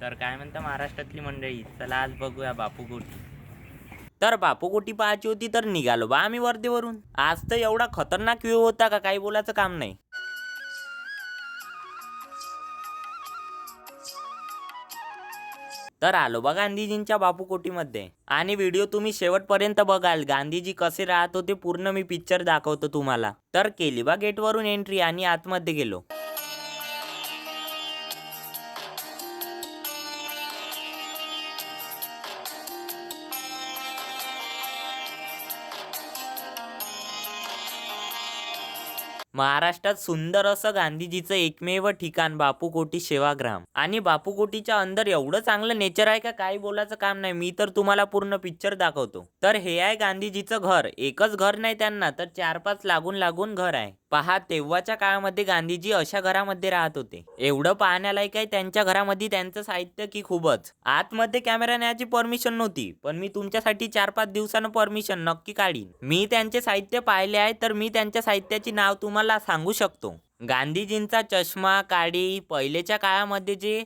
तर काय म्हणता महाराष्ट्रातली मंडळी चला आज बघूया बापूकोटी तर बापूकोटी पाहायची होती तर निघालो बा आम्ही वर्धेवरून. आज तर एवढा खतरनाक व्ह्यू होता का काही बोलायचं काम नाही. तर आलो बा गांधीजींच्या बापूकोटीमध्ये आणि व्हिडिओ तुम्ही शेवटपर्यंत बघाल. गांधीजी कसे राहत होते पूर्ण मी पिक्चर दाखवतो तुम्हाला. तर केली बा गेटवरून एंट्री आणि आतमध्ये गेलो. महाराष्ट्रात सुंदर असं गांधीजीचं एकमेव ठिकाण बापूकोटी सेवाग्राम. आणि बापूकोटीच्या अंदर एवढं चांगलं नेचर आहे का काही बोलायचं काम नाही. मी तर तुम्हाला पूर्ण पिक्चर दाखवतो. तर हे आहे गांधीजीचं घर. एकच घर नाही त्यांना तर चार पाच लागून लागून घर आहे. पहा तेव्हाच्या काळामध्ये गांधीजी अशा घरामध्ये राहत होते. एवढं पाहण्यालायक आहे त्यांच्या घरामध्ये त्यांचं साहित्य की खूपच. आतमध्ये कॅमेरा न्यायची परमिशन नव्हती पण मी तुमच्यासाठी चार पाच दिवसानं परमिशन नक्की काढीन. मी त्यांचे साहित्य पाहिले आहे तर मी त्यांच्या साहित्याची नाव तुम्हाला सांगू शकतो. गांधीजींचा चष्मा काडी पहिलेच्या काळामध्ये जे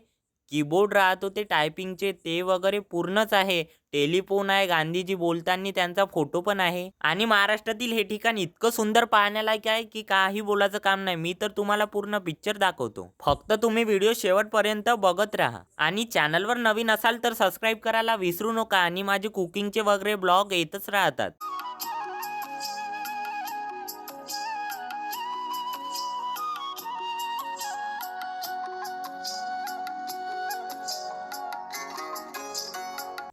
कीबोर्ड राहतो ते टायपिंगचे ते वगैरे पूर्णच आहे. टेलिफोन आहे गांधीजी बोलताना त्यांचा फोटो पण आहे. आणि महाराष्ट्रातील हे ठिकाण इतकं सुंदर पाहण्यालायक आहे की काही बोलायचं काम नाही. मी तर तुम्हाला पूर्ण पिक्चर दाखवतो. फक्त तुम्ही व्हिडिओ शेवटपर्यंत बघत राहा. आणि चॅनलवर नवीन असाल तर सबस्क्राईब करायला विसरू नका. आणि माझे कुकिंगचे वगैरे ब्लॉग येतच राहतात.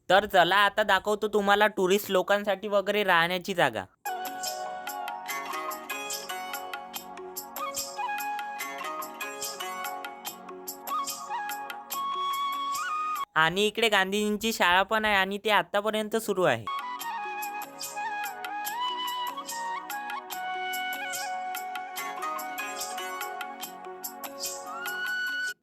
तर चला आता दाखवतो तुम्हाला टुरिस्ट लोकांसाठी वगैरे राहण्याची जागा. आणि इकडे गांधीजींची शाळा पण आहे आणि ते आतापर्यंत सुरू आहे.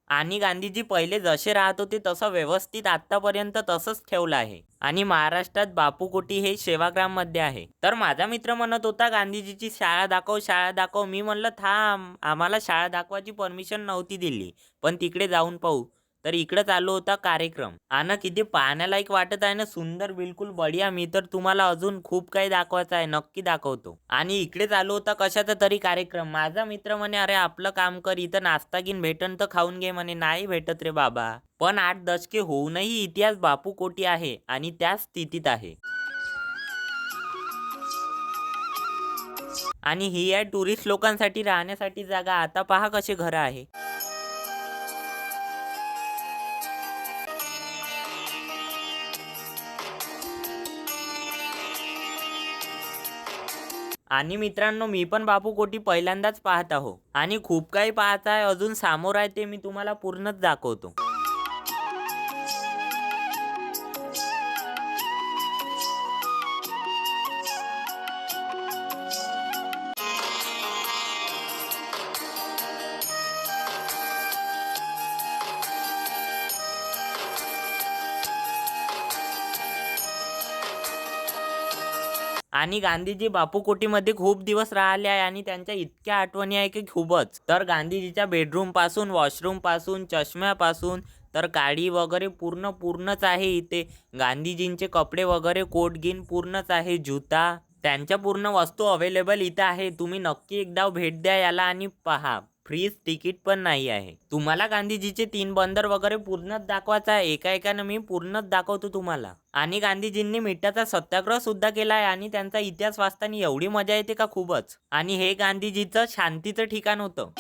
आणि गांधीजी पहिले जसे राहत होते तसं व्यवस्थित आतापर्यंत तसंच ठेवलं आहे. आणि महाराष्ट्रात बापूकोटी हे सेवाग्राममध्ये आहे. तर माझा मित्र म्हणत होता गांधीजीची शाळा दाखव शाळा दाखव. मी म्हणलं थांब आम्हाला शाळा दाखवायची परमिशन नव्हती दिली पण तिकडे जाऊन पाहू. तर इकडे चालू होता कार्यक्रम. आणि किती पाहण्यालायक वाटत आहे ना सुंदर बिलकुल बढिया. मी तर तुम्हाला अजून खूप काही दाखवायचं आहे नक्की दाखवतो. आणि इकडे चालू होता कशाचा तरी कार्यक्रम. माझा मित्र म्हणे अरे आपलं काम कर इथं नाश्ता घेऊन भेटन तर खाऊन घे म्हणे. नाही भेटत रे बाबा. पण आठ दशके होऊनही इतिहास बापू कोटी आहे आणि त्याच स्थितीत आहे. आणि ही आहे टुरिस्ट लोकांसाठी राहण्यासाठी जागा. आता पहा कसे घरं आहे. आणि मित्रांनो मी पण बापू कोटी पहिल्यांदाच पाहत आहो. आणि खूप काही पाहत आहे अजून समोर आहे ते मी तुम्हाला पूर्णच दाखवतो. आणि गांधीजी बापूकोटीमध्ये खूप दिवस राहिले आहे आणि त्यांच्या इतक्या आठवणी आहे की खूपच. तर गांधीजीच्या बेडरूमपासून वॉशरूमपासून चष्म्यापासून तर काडी वगैरे पूर्ण पूर्णच आहे इथे. गांधीजींचे कपडे वगैरे कोट गिन पूर्णच आहे जुता. त्यांच्या पूर्ण वस्तू अवेलेबल इथं आहे. तुम्ही नक्की एकदा भेट द्या याला आणि पहा. फ्रीज तिकीट पण नाही आहे. तुम्हाला गांधीजीचे तीन बंदर वगैरे पूर्णच दाखवायचा आहे. एका एकानं मी पूर्णच दाखवतो तुम्हाला. आणि गांधीजींनी मिठाचा सत्याग्रह सुद्धा केला आहे आणि त्यांचा इतिहास वाचताना एवढी मजा येते का खूपच? आणि हे गांधीजीचं शांतीचं ठिकाण होतं.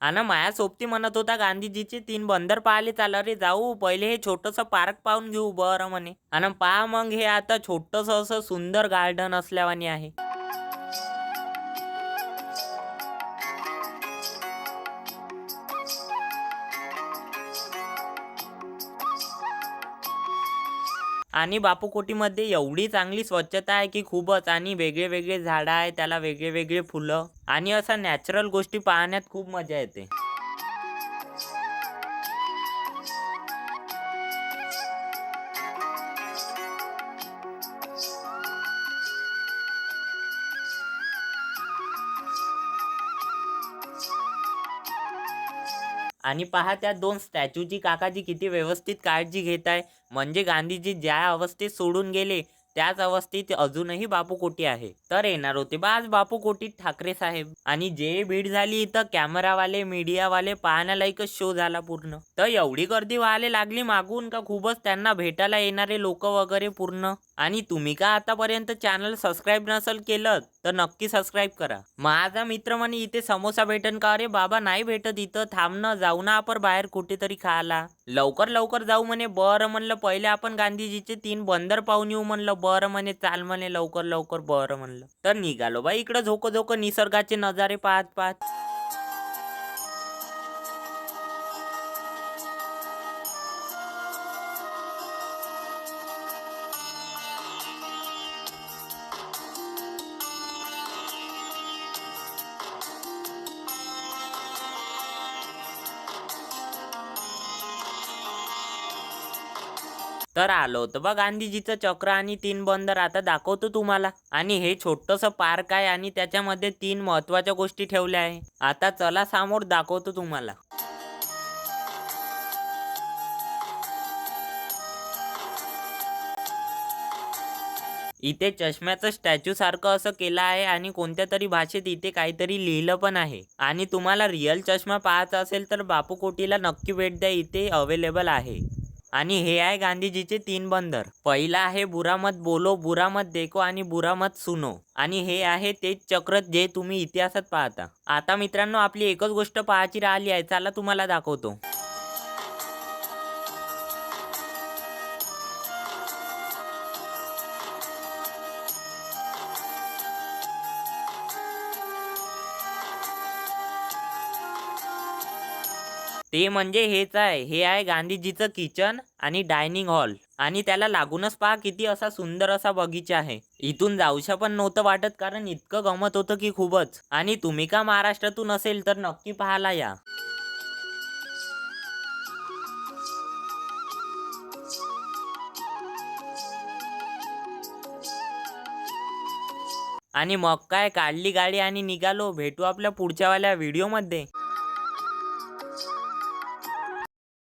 आणि माया सोबती म्हणत होता गांधीजीचे तीन बंदर पाहिले चाल रे जाऊ पहिले हे छोटस पार्क पाहून घेऊ बरं म्हणे. आणि पहा मग हे आता छोटस असं सुंदर गार्डन असल्यावानी आहे. आणि बापूकोटीमध्ये एवढी चांगली स्वच्छता आहे की खूपच आणि वेगळे वेगळे झाडं आहे त्याला वेगळे वेगळे फुलं आणि असं नॅचरल गोष्टी पाहण्यात खूप मजा येते. आणि पहा त्या दोन स्टॅच्यूची काकाजी किती व्यवस्थित काळजी घेत आहे म्हणजे गांधीजी ज्या अवस्थेत सोडून गेले त्याच अवस्थेत अजूनही बापू कोटी आहे. तर येणार होते बा आज बापू कोटीत ठाकरे साहेब. आणि जे भीड झाली इथं कॅमेरावाले मीडियावाले पाहण्यालायकच शो झाला पूर्ण. तर एवढी गर्दी व्हायला लागली मागून का खूपच त्यांना भेटायला येणारे लोक वगैरे पूर्ण? आणि तुम्ही का आतापर्यंत चॅनल सबस्क्राईब नसेल केलं तर नक्की सबस्क्राईब करा. माझा मित्र म्हणे इथे समोसा भेटन का अरे बाबा नाही भेटत इथं. थांबणं जाऊ ना आपण बाहेर कुठेतरी खायला. लवकर लवकर जाऊ म्हणे. बरं म्हणलं पहिले आपण गांधीजीचे तीन बंदर पाहून येऊ म्हणलं. बरं म्हणे. चाल म्हणे. लवकर लवकर. बरं म्हणलं. तर निघालो बाई इकडं झोको झोको निसर्गाचे नजारे पाहत पाहत. तर आलो होतं. बघ गांधीजीचं चक्र आणि तीन बंदर आता दाखवतो तुम्हाला. आणि हे छोटंसं पार्क आहे आणि त्याच्यामध्ये तीन महत्त्वाच्या गोष्टी ठेवल्या आहे. आता चला समोर दाखवतो तुम्हाला. इथे चष्म्याचं स्टॅच्यू सारखं असं केलं आहे आणि कोणत्या तरी भाषेत इथे काहीतरी लिहिलं पण आहे. आणि तुम्हाला रिअल चष्मा पाहायचा असेल तर बापू कोटीला नक्की भेट द्या. इथे अवेलेबल आहे. आणि हे आहे गांधीजीचे तीन बंदर. पहिला आहे बुरा मत बोलो बुरा मत देखो आणि बुरा मत सुनो. आणि हे आहे तेच चक्र जे तुम्ही इतिहासात पाहता. आता मित्रांनो आपली एकच गोष्ट पाहायची राहिली आहे चला तुम्हाला दाखवतो. ते म्हणजे हेच आहे. हे आहे गांधीजीचं किचन आणि डायनिंग हॉल. आणि त्याला लागूनच पहा किती असा सुंदर असा बगीचा आहे. इथून जाऊशा पण नव्हतं वाटत कारण इतकं गमत होतं की खूपच. आणि तुम्ही का महाराष्ट्रातून असेल तर नक्की पाहायला या. आणि मग काय काढली गाडी आणि निघालो. भेटू आपल्या पुढच्यावाल्या व्हिडिओमध्ये.